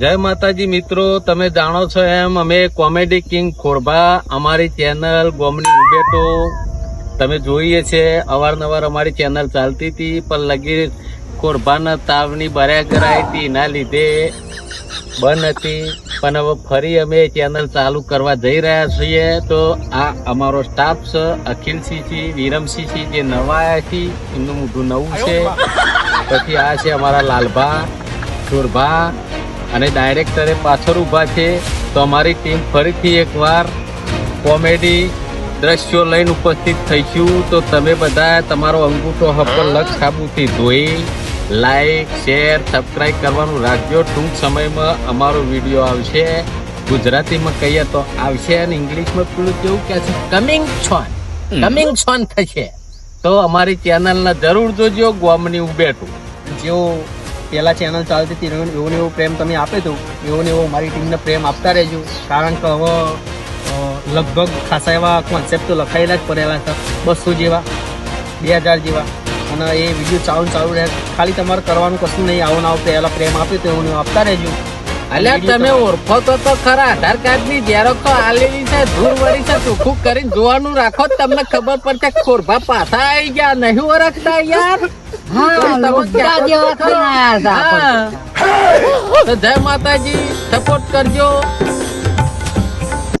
જય માતાજી મિત્રો, તમે જાણો છો એમ અમે કોમેડી કિંગ ખોરભા, અમારી ચેનલ ગોમની ઉબેટો તમે જોઈએ છે, અવારનવાર અમારી ચેનલ ચાલતી હતી, પણ લગી ખોરભાના તાવની બર્યા કરાઈ હતી, એના લીધે બંધ હતી. પણ હવે ફરી અમે ચેનલ ચાલુ કરવા જઈ રહ્યા છીએ. તો આ અમારો સ્ટાફ છે અખિલસિંહ છે વિરમસિંહ છે જે નવા આવ્યા છે, એમનું મોઢું નવું છે. પછી આ છે અમારા લાલભા સુરભા અને ડાયરેક્ટરે પાછળ ઊભા છે તો અમારી ટીમ ફરીથી એકવાર કોમેડી દ્રશ્યો લઈને ઉપસ્થિત થઈશું. તો તમે બધા તમારો અંગૂઠો હપ્પર લક્ષ સાબુથી ધોઈ લાઈક શેર સબસ્ક્રાઈબ કરવાનું રાખજો. ટૂંક સમયમાં અમારો વીડિયો આવશે. ગુજરાતીમાં કહીએ તો આવશે અને ઇંગ્લિશમાં પેલું કેવું કે છે? કમિંગ છોન કમિંગ છોન થશે. તો અમારી ચેનલને જરૂર જોજો. ગોમની ઉબેટું જેવો પહેલા ચેનલ ચાલતી હતી એવો ને એવો પ્રેમ તમે આપ્યો હતો એવો ને એવો મારી ટીમને પ્રેમ આપતા રહેજો. કારણ કે હવે લગભગ ખાસા એવા કોન્સેપ્ટ તો લખાયેલા જ પડેલા હતા, બસો જેવા, બે હજાર જેવા. અને એ વીડિયો ચાલુ ચાલુ રહે, ખાલી તમારે કરવાનું કશું નહીં, આવો ના આવો પહેલાં પ્રેમ આપ્યો તો એવું આપતા રહેજો. અલ્યા તમે ઓળખો તો તો ખરા. આધાર કાર્ડની ઝેરોક્ષો આલેલી છે ધૂળ વળી છે ચોખ્ખું કરીને જોવાનું રાખો તમને ખબર પડશે ખોરભા પાછા આવી ગયા. નહીં ઓળખતા યાર. તો જય માતાજી સપોર્ટ કરજો.